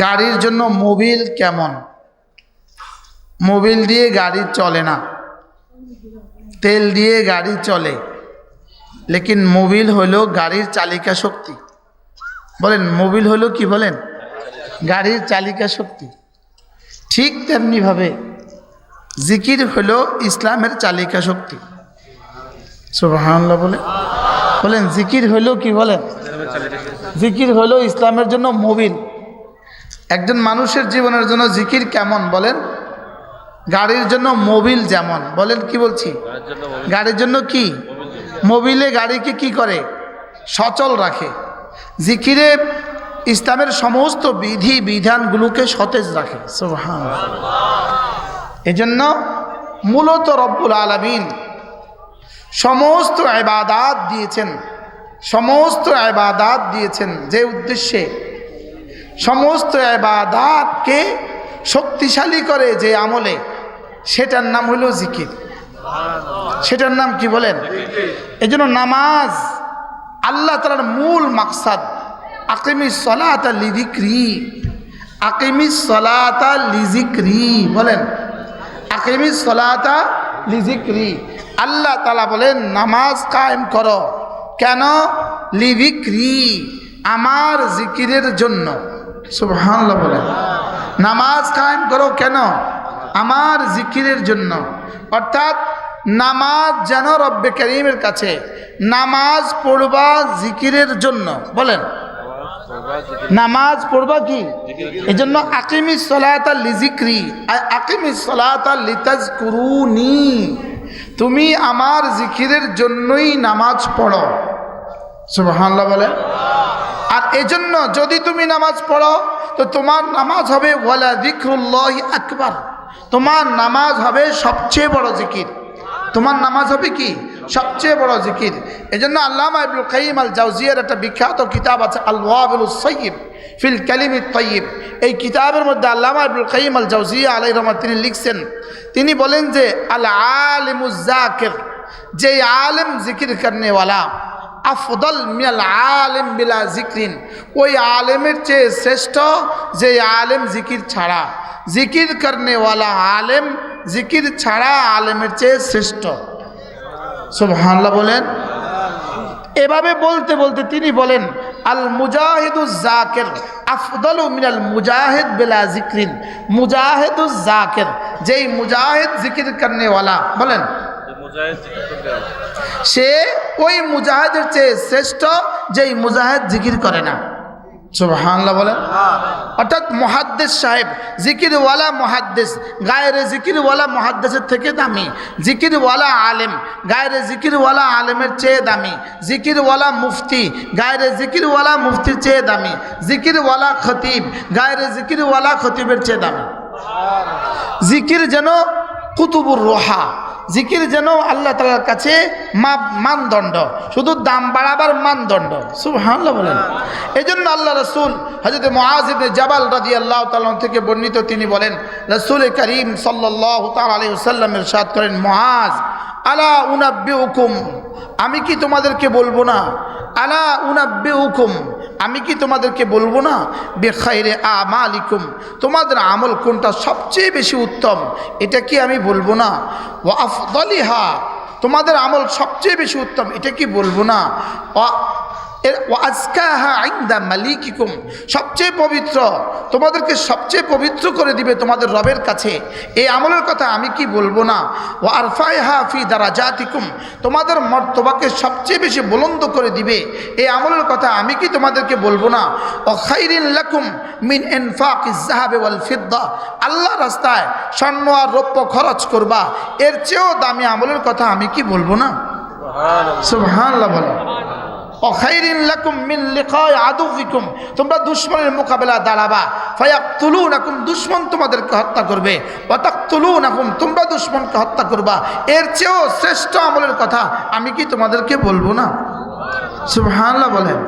গাড়ির জন্য মোবিল কেমন? মোবিল দিয়ে গাড়ি চলে না। তেল দিয়ে গাড়ি চলে। লেকিন মোবিল হলো গাড়ির চালিকা শক্তি। বলেন, মোবিল হলো কি বলেন? গাড়ির চালিকা শক্তি। ঠিক তেমনিভাবে জিকির হলো ইসলামের চালিকা শক্তি। সুবহানাল্লাহ বলে বলেন, জিকির হলো কি বলেন? জিকির হলো ইসলামের জন্য মোবিল। একজন মানুষের জীবনের জন্য জিকির কেমন বলেন? গাড়ির জন্য মোবিল যেমন, বলেন কি বলছি? গাড়ির জন্য কি? মোবিলে গাড়িকে কি করে? সচল রাখে। জিকিরে ইসলামের সমস্ত বিধি বিধানগুলোকে সতেজ রাখে। এজন্য মূলত রব্বুল আলমিন সমস্ত আবাদাত দিয়েছেন। সমস্ত আবাদাত দিয়েছেন। যে উদ্দেশ্যে সমস্ত আবাদাতকে শক্তিশালী করে যে আমলে, সেটার নাম হলো জিকির। সেটার নাম কি বলেন? এই জন্য নামাজ আল্লাহ তালার মূল মাকসাদ। আকিমি সলাতা লিদিক্রি আকিমি সলাতা লিজিক্রি বলেন। আকিমি সলাতা লিজিক্রি আল্লাহ তালা বলেন, নামাজ কায়েম করো। কেন? লিভিক্রি আমার জিকিরের জন্য। সুবহানাল্লাহ বলেন নামাজ কায়েম করো কেন? আমার জিকিরের জন্য। অর্থাৎ নামাজ যেন রব্বে করিমের কাছে, নামাজ পড়বা জিকিরের জন্য। বলেন। নামাজ পড়বা কি? এই জন্য আকিমি সলাতা লিজিক্রি আকিমি সলাতা লিতাজ কুরুনি তুমি আমার জিকিরের জন্যই নামাজ পড়ো। সুবহানাল্লাহ বলে। আর এজন্য যদি তুমি নামাজ পড়ো, তো তোমার নামাজ হবে ওয়ালা জিক্রুল্লাহ আকবার। তোমার নামাজ হবে সবচেয়ে বড় জিকির। তোমার নামাজ হবে কি? সবচেয়ে বড় জিকির। এই জন্য আল্লামা ইবুল কাইম আল জাউজিয়ার একটা বিখ্যাত কিতাব আছে আল ওয়াবিল সৈয়ব ফিল কালিমি তৈব এই কিতাবের মধ্যে আল্লামা ইবুল কাইম আল জাউজিয়া আলাই রহমান তিনি লিখছেন, তিনি বলেন যে আল আলিমুজাকের যে আলেম জিকির করনেওয়ালা আফদল মিয়াল আলেম বিলা জিকরিন। ওই আলেমের চেয়ে শ্রেষ্ঠ যে আলেম জিকির ছাড়া। জিকির করনেওয়ালা আলেম জিকির ছাড়া আলেমের চেয়ে শ্রেষ্ঠ। সুবহানাল্লাহ বলেন। এভাবে বলতে বলতে তিনি বলেন, আল মুজাহিদুজ জাকের, আফদল মিনাল মুজাহিদ বেলা জিক্রিন। মুজাহিদুজ জাকের, যেই মুজাহিদ জিকির করনেওয়ালা, বলেন। সে ওই মুজাহিদের চেয়ে শ্রেষ্ঠ যেই মুজাহিদ জিকির করে না। সুবহানাল্লাহ বলেন। অর্থাৎ মহাদ্দেশ সাহেব, জিকিরওয়ালা মহাদ্দেশ গায়ের জিকিরওয়ালা মহাদ্দেশের থেকে দামি। জিকিরওয়ালা আলেম, গায়ের জিকিরওয়ালা আলেমের চেয়ে দামি। জিকিরওয়ালা মুফতি, গায়ের জিকিরওয়ালা মুফতির চেয়ে দামি। জিকিরওয়ালা খতিব, গায়ের জিকিরওয়ালা খতিবের চেয়ে দামি। জিকির যেন কুতুবুর রোহা জিকির যেন আল্লাহ তালার কাছে মানদণ্ড, শুধু দাম বাড়াবার মানদণ্ড। সুবহানাল্লাহ বলেন। এই জন্য আল্লাহ রসুল হজরত মহাজিবনে জবাল রাজি আল্লাহ তালন থেকে বর্ণিত তিনি বলেন, রসুল করিম সাল্লাহ তাল আলী সাল্লামের সাদ করেন মহাজ আলা উনাব্বে হুকুম আমি কি তোমাদেরকে বলব না? আলা উনাব্বে হুকুম আমি কি তোমাদেরকে বলব না? বেখাইরে আমালিকুম, তোমাদের আমল কোনটা সবচেয়ে বেশি উত্তম, এটা কি আমি বলব না? ও আফদলিহা, তোমাদের আমল সবচেয়ে বেশি উত্তম, এটা কি বলব না? আজকাহা আইন্দা মালিকিকুম সবচেয়ে পবিত্র তোমাদেরকে সবচেয়ে পবিত্র করে দিবে তোমাদের রবের কাছে। এই আমলের কথা আমি কি বলব না? ও আরফাই হাফি দ্বারা জাতিকুম তোমাদের মর্তবাকে সবচেয়ে বেশি বুলন্দ করে দিবে। এই আমলের কথা আমি কি তোমাদেরকে বলব না? ও খাইরিন লাকুম মিন এনফাক ইজাহাবে ওয়াল ফিদ্দা আল্লাহ রাস্তায় স্বর্ণ আর রৌপ্য খরচ করবা। এর চেয়েও দামি আমলের কথা আমি কি বলব না? সুবহানাল্লাহ বলো। তোমরা দুশ্মনের মোকাবেলা দাঁড়াবা। ফায়াক তুলু নাকুম দুশ্মন তোমাদেরকে হত্যা করবে। অতাক তুলু নাকুম তোমরা দুশ্মনকে হত্যা করবা। এর চেয়েও শ্রেষ্ঠ আমলের কথা আমি কি তোমাদেরকে বলব না? সুবহানাল্লাহ বলেন।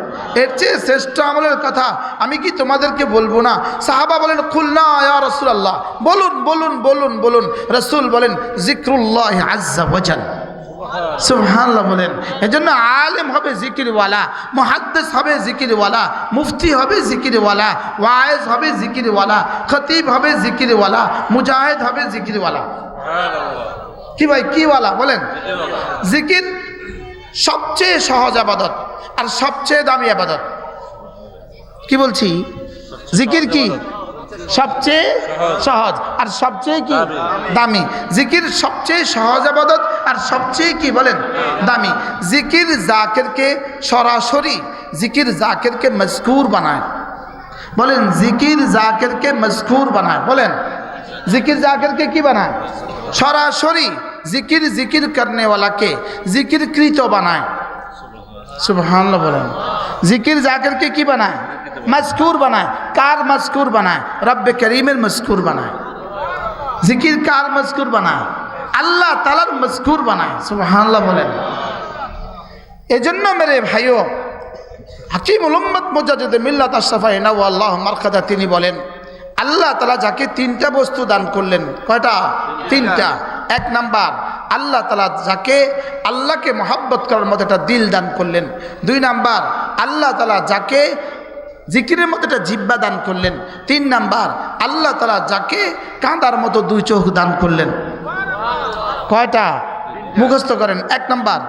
এর চেয়ে শ্রেষ্ঠ আমলের কথা আমি কি তোমাদেরকে বলব না? সাহাবা বলেন খুলনা রসুল আল্লাহ বলুন বলুন বলুন বলুন। রসুল বলেন জিক্রুল্লাহ আজ্জা ওয়াজাল সুবহানাল্লাহ। বলেন। এজন্য আলেম হবে জিকিরওয়ালা মুহাদ্দিস হবে জিকিরওয়ালা মুফতি হবে জিকিরওয়ালা ওয়াইজ হবে জিকিরওয়ালা খতিব হবে জিকিরওয়ালা মুজাহিদ হবে জিকিরওয়ালা। কি ভাই কিওয়ালা বলেন। জিকির সবচেয়ে সহজ আবাদত আর সবচেয়ে দামি আবাদত। কি বলছি? জিকির কি? সবচেয়ে সহজ। আর সবচেয়ে কি? দামি। জিকির সবচেয়ে সহজ আবাদত আর সবচেয়ে কি বলেন? দামি। জিকির জাকেরকে সরাসরি জিকির জাকেরকে মজকুর বানায়। বলেন জিকির জাকেরকে মজকুর বানায়। বলেন জিকির জাকেরকে কি বানায়? সরাসরি জিকির জিকির করনে ওয়ালাকে জিকির কৃত বানায়। সুবহানাল্লাহ বলেন। জিকির জাকিরকে কি বানায়? মজকুর বানায় কার মজকুর বানায় রব্বে করিমের মজকুর বানায় জিকির কার মজকুর বানায় আল্লাহ তালার মজকুর বানায় সুবহানাল্লাহ বলেন এজন্য মেরে ভাইও হাকিম উলম্মদ মুজাদ্দিদ মিল্লাত আশরাফা ইনাউ আল্লাহ মারখাদা তিনি বলেন আল্লাহ তালা যাকে তিনটা বস্তু দান করলেন কয়টা তিনটা এক নাম্বার আল্লাহ তালা যাকে আল্লাহকে মহাব্বত করার মতো একটা দিল দান করলেন দুই নাম্বার আল্লাহ তালা যাকে জিকিরের মতো একটা জিব্বা দান করলেন। তিন নাম্বার, আল্লাহ তালা যাকে কাঁদার মতো দুই চোখ দান করলেন। কয়টা? মুখস্থ করেন। এক নাম্বার,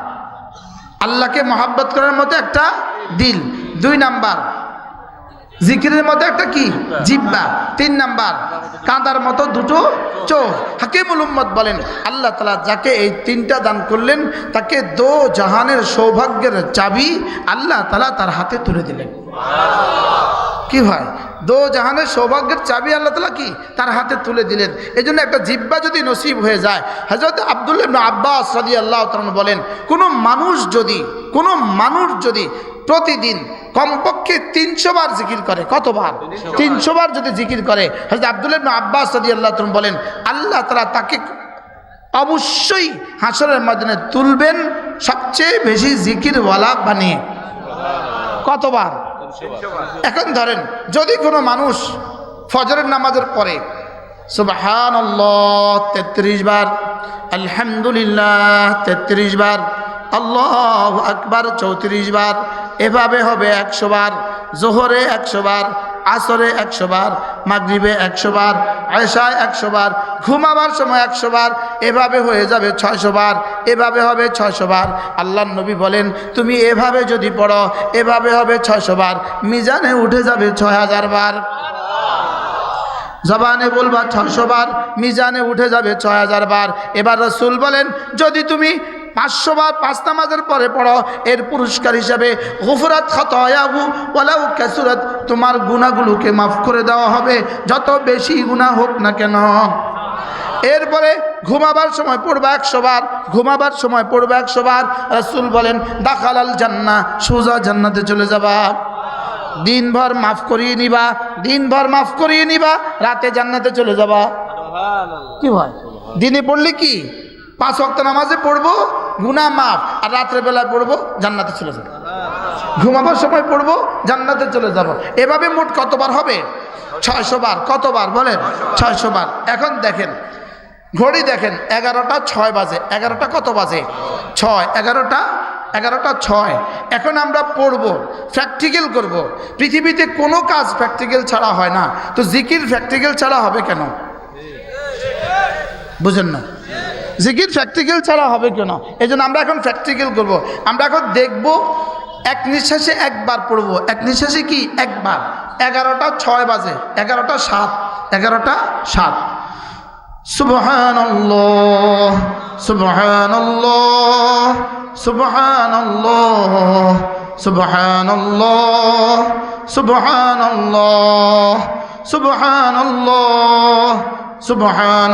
আল্লাহকে মহাব্বত করার মতো একটা দিল। দুই নাম্বার জিকিরের মতো একটা কি? জিব্বা। তিন নাম্বার, কাঁদার মতো দুটো চোখ। হাকিমুল উম্মদ বলেন, আল্লাহ তালা যাকে এই তিনটা দান করলেন, তাকে দো জাহানের সৌভাগ্যের চাবি আল্লাহ তালা তার হাতে তুলে দিলেন। কি হয় দো জাহানের সৌভাগ্যের চাবি আল্লাহ তালা কি? তার হাতে তুলে দিলেন। এই জন্য একটা জিব্বা যদি নসিব হয়ে যায় হজরত আবদুল্লাহ আব্বাস রাজি আল্লাহ বলেন, কোনো মানুষ যদি, কোনো মানুষ যদি প্রতিদিন কমপক্ষে তিনশো বার জিকির করে। কতবার? তিনশো বার। যদি জিকির করে হজরত আবদুল্লাহ আব্বাস রাজি আল্লাহ বলেন আল্লাহ তালা তাকে অবশ্যই হাসরের ময়দানে তুলবেন সবচেয়ে বেশি জিকিরওয়ালা বানিয়ে। কতবার? এখন ধরেন যদি কোনো মানুষ ফজরের নামাজের পরে সুবাহান তেত্রিশ বার, আলহামদুলিল্লাহ, তেত্রিশ বার, আল্লাহ আকবার, চৌত্রিশ বার, এভাবে হবে একশো বার, জোহরে একশো বার, আসরে একশো বার, মাগরিবে একশো বার আয়সায় একশো বার, ঘুমাবার সময় একশো বার, এভাবে হয়ে যাবে ছয়শো বার, এভাবে হবে ছয়শো বার। আল্লাহ নবী বলেন, তুমি এভাবে যদি পড়ো, এভাবে হবে ছয়শো বার, মিজানে উঠে যাবে ছয় হাজার বার। জবানে বলবা ছয়শো বার, মিজানে উঠে যাবে ছয় হাজার বার। এবার রসুল বলেন, যদি তুমি পাঁচশো বার পাঁচ নামাজের পরে পড়ো, এর পুরস্কার হিসাবে হুফরাত খতয়াবু ওলাউ ক্যাসুরাত তোমার গুণাগুলোকে মাফ করে দেওয়া হবে। যত বেশি গুণা হোক না কেন। এরপরে ঘুমাবার সময় পড়বে একশো বার, ঘুমাবার সময় পড়বে একশো বার। রসুল বলেন, দাখালাল জান্না সোজা জান্নাতে চলে যাবা। দিনভর মাফ করিয়ে নিবা দিনভর মাফ করিয়ে নিবা রাতে জান্নাতে চলে যাবা। কি ভাই? দিনে পড়লে কি? পাঁচ ওয়াক্ত নামাজে পড়ব গুনা মাফ আর রাত্রে বেলায় পড়ব জান্নাতে চলে যাব। ঘুমাবার সময় পড়ব জান্নাতে চলে যাব। এভাবে মোট কতবার হবে? ছয়শো বার। কতবার বলেন? ছয়শো বার। এখন দেখেন ঘড়ি দেখেন এগারোটা ছয় বাজে। এগারোটা কত বাজে? ছয় এগারোটা এগারোটা ছয়। এখন আমরা পড়ব প্র্যাকটিক্যাল করব। পৃথিবীতে কোনো কাজ প্র্যাকটিক্যাল ছাড়া হয় না। তো জিকির প্র্যাকটিক্যাল ছাড়া হবে কেন? বুঝেন না? জিকির প্র্যাকটিক্যাল ছাড়া হবে কেন? এই আমরা এখন প্র্যাকটিক্যাল করব। আমরা এখন দেখব, এক নিঃশ্বাসে একবার পড়ব। এক নিঃশ্বাসে কি? একবার। এগারোটা ছয় বাজে। এগারোটা সাত। এগারোটা সাত। সুবহান সুবহান সুবহান সুবহান সুবহান সুবহান সুবহান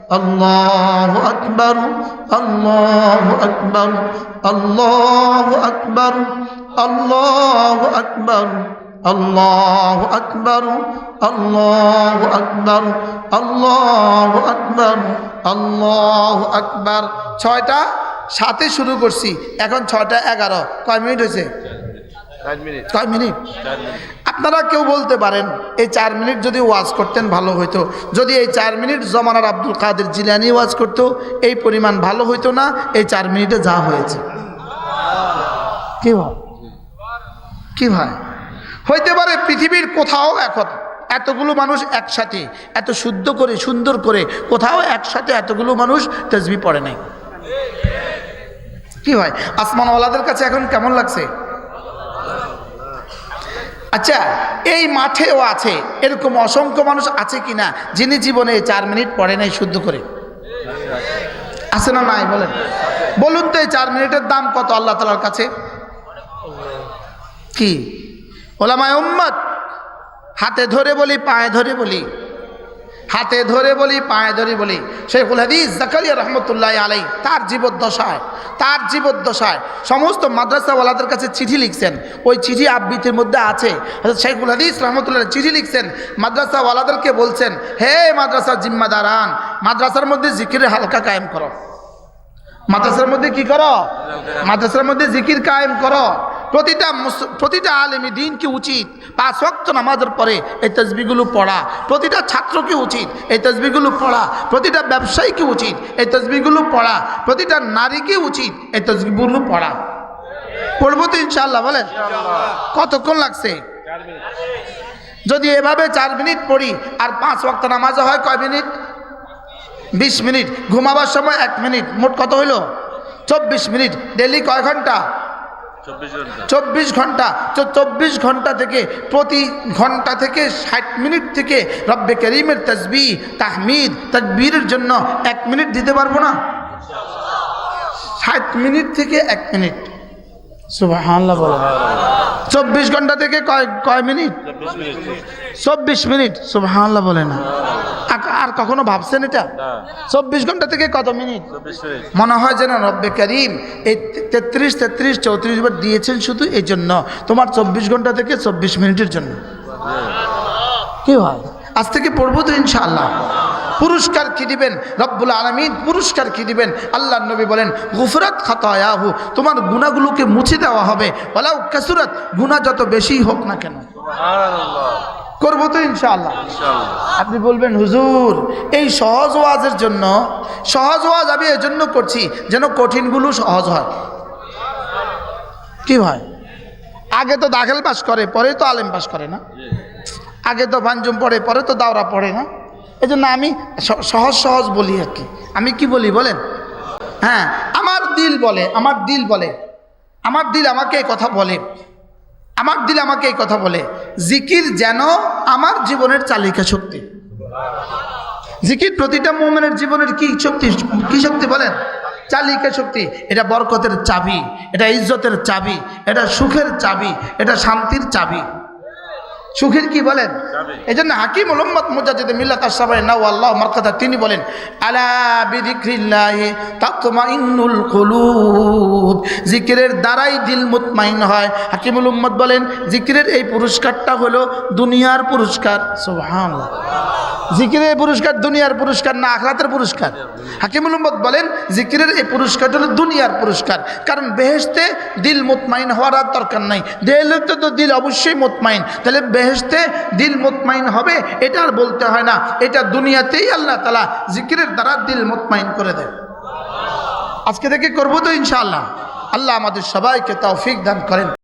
الله أكبر الله أكبر الله أكبر الله أكبر الله أكبر الله أكبر الله أكبر الله أكبر ছয়টা সাথে শুরু করছি এখন ছয়টা এগারো কয় মিনিট হয়েছে কয় মিনিট। আপনারা কেউ বলতে পারেন এই চার মিনিট যদি ওয়াজ করতেন ভালো হইতো। যদি এই চার মিনিট জমানার আব্দুল কাদের জিলানি ওয়াজ করতো এই পরিমাণ ভালো হইতো না এই চার মিনিটে যা হয়েছে। কি ভাই? কি ভাই? হইতে পারে পৃথিবীর কোথাও এখন এতগুলো মানুষ একসাথে এত শুদ্ধ করে সুন্দর করে কোথাও একসাথে এতগুলো মানুষ তেজবি পড়ে নাই। কি হয় আসমানওয়ালাদের কাছে এখন কেমন লাগছে? আচ্ছা এই মাঠেও আছে, এরকম অসংখ্য মানুষ আছে কি না যিনি জীবনে চার মিনিট পড়ে নাই শুদ্ধ করে? আছে না নাই, বলেন। বলুন তো এই চার মিনিটের দাম কত আল্লাহ তালার কাছে? কি? ওলামায় উম্মত, হাতে ধরে বলি, পায়ে ধরে বলি। হাতে ধরে বলি, পায়ে ধরে বলি। শেখুল হাদিস জাকারিয়া রহমতুল্লাহ আলাই তার জীবদ্দশায় তার জীবদ্দশায় সমস্ত মাদ্রাসাওয়ালাদের কাছে চিঠি লিখছেন। ওই চিঠি আবৃত্তির মধ্যে আছে। শেখুল হাদিস রহমতুল্লাহ চিঠি লিখছেন। মাদ্রাসাওয়ালাদেরকে বলছেন, হে মাদ্রাসার জিম্মাদারান, মাদ্রাসার মধ্যে জিকিরে হালকা কায়েম করো। মাদ্রাসার মধ্যে কি করো? মাদ্রাসার মধ্যে জিকির কায়েম করো। প্রতিটা প্রতিটা আলেমী দিনকে উচিত? পাঁচ ওয়াক্ত নামাজের পরে এই তসবিগুলো পড়া। প্রতিটা ছাত্রকে উচিত? এই তসবিগুলো পড়া। প্রতিটা ব্যবসায়ীকে উচিত? এই তসবিগুলো পড়া। প্রতিটা নারীকে উচিত? এই তসবিগুলো পড়া। পড়ব তো ইনশাল্লাহ বলেন। কতক্ষণ লাগছে? যদি এভাবে চার মিনিট পড়ি আর পাঁচ ওয়াক্ত নামাজে হয় কয় মিনিট? বিশ মিনিট। ঘুমাবার সময় এক মিনিট। মোট কত হইল? চব্বিশ মিনিট। ডেলি কয় ঘণ্টা? চব্বিশ ঘণ্টা। তো চব্বিশ ঘণ্টা থেকে প্রতি ঘণ্টা থেকে ষাট মিনিট থেকে রব্বে করিমের তসবি তাহমিদ তকবীরের জন্য এক মিনিট দিতে পারব না? ষাট মিনিট থেকে এক মিনিট। সুবাহ বলে। চব্বিশ ঘণ্টা থেকে কয় কয় মিনিট? চব্বিশ মিনিট চব্বিশ মিনিট সুবাহ বলে না। আর- কখনো ভাবছেন এটা? চব্বিশ ঘণ্টা থেকে কত মিনিট? মিনিট। মনে হয় যেন রব্বে করিম এই তেত্রিশ তেত্রিশ চৌত্রিশ বার দিয়েছেন শুধু এই জন্য। তোমার চব্বিশ ঘণ্টা থেকে চব্বিশ মিনিটের জন্য। কি হয়? আজ থেকে পড়ব তো ইনশাআল্লাহ। পুরস্কার কি দিবেন? রব্বুল আলমিন পুরস্কার কি দিবেন? আল্লাহ নবী বলেন গুফরাত খাতায়াহু তোমার গুণাগুলোকে মুছে দেওয়া হবে। বলাও কাসুরাত গুণা যত বেশি হোক না কেন। করব তো ইনশাআল্লাহ। ইনশাআল্লাহ। আপনি বলবেন হুজুর এই সহজ ওয়াজের জন্য সহজ ওয়াজ আমি এজন্য করছি যেন কঠিনগুলো সহজ হয়। কি হয়? আগে তো দাখিল পাস করে পরে তো আলেম পাস করে না। আগে তো ভাঞ্জুম পড়ে পরে তো দাওরা পড়ে না। এই জন্য আমি সহজ সহজ বলি আর কি। আমি কি বলি বলেন? হ্যাঁ আমার দিল বলে, আমার দিল বলে। আমার দিল আমাকে এই কথা বলে। আমার দিল আমাকে এই কথা বলে। জিকির যেন আমার জীবনের চালিকা শক্তি। জিকির প্রতিটা মোমেনের জীবনের কি শক্তি? কি শক্তি বলেন? চালিকা শক্তি। এটা বরকতের চাবি, এটা ইজ্জতের চাবি, এটা সুখের চাবি, এটা শান্তির চাবি। সুখের কি বলেন? এই জন্য হাকিম মোহাম্মদ মুজাজিদ মিল্লাত সবাই নাও আল্লাহ কথা তিনি বলেন আলা কুলুব। জিকিরের দ্বারাই দিল মুতমাইন হয়। হাকিম উম্মত বলেন জিকিরের এই পুরস্কারটা হলো দুনিয়ার পুরস্কার। সুবহানাল্লাহ। জিকিরের পুরস্কার দুনিয়ার পুরস্কার না আখরাতের পুরস্কার? হাকিমুল উম্মত বলেন, জিকিরের এই পুরস্কারটা হলো দুনিয়ার পুরস্কার। কারণ বেহেশতে দিল মুতমাইন হওয়ার আর দরকার নাই। দেহলেতে তো দিল অবশ্যই মুতমাইন। তাহলে বেহেশতে দিল মুতমাইন হবে, এটা আর বলতে হয় না। এটা দুনিয়াতেই আল্লাহ তালা জিকিরের দ্বারা দিল মুতমাইন করে দেয়। আজকে থেকে করব তো ইনশাআল্লাহ। আল্লাহ আমাদের সবাইকে তৌফিক দান করেন।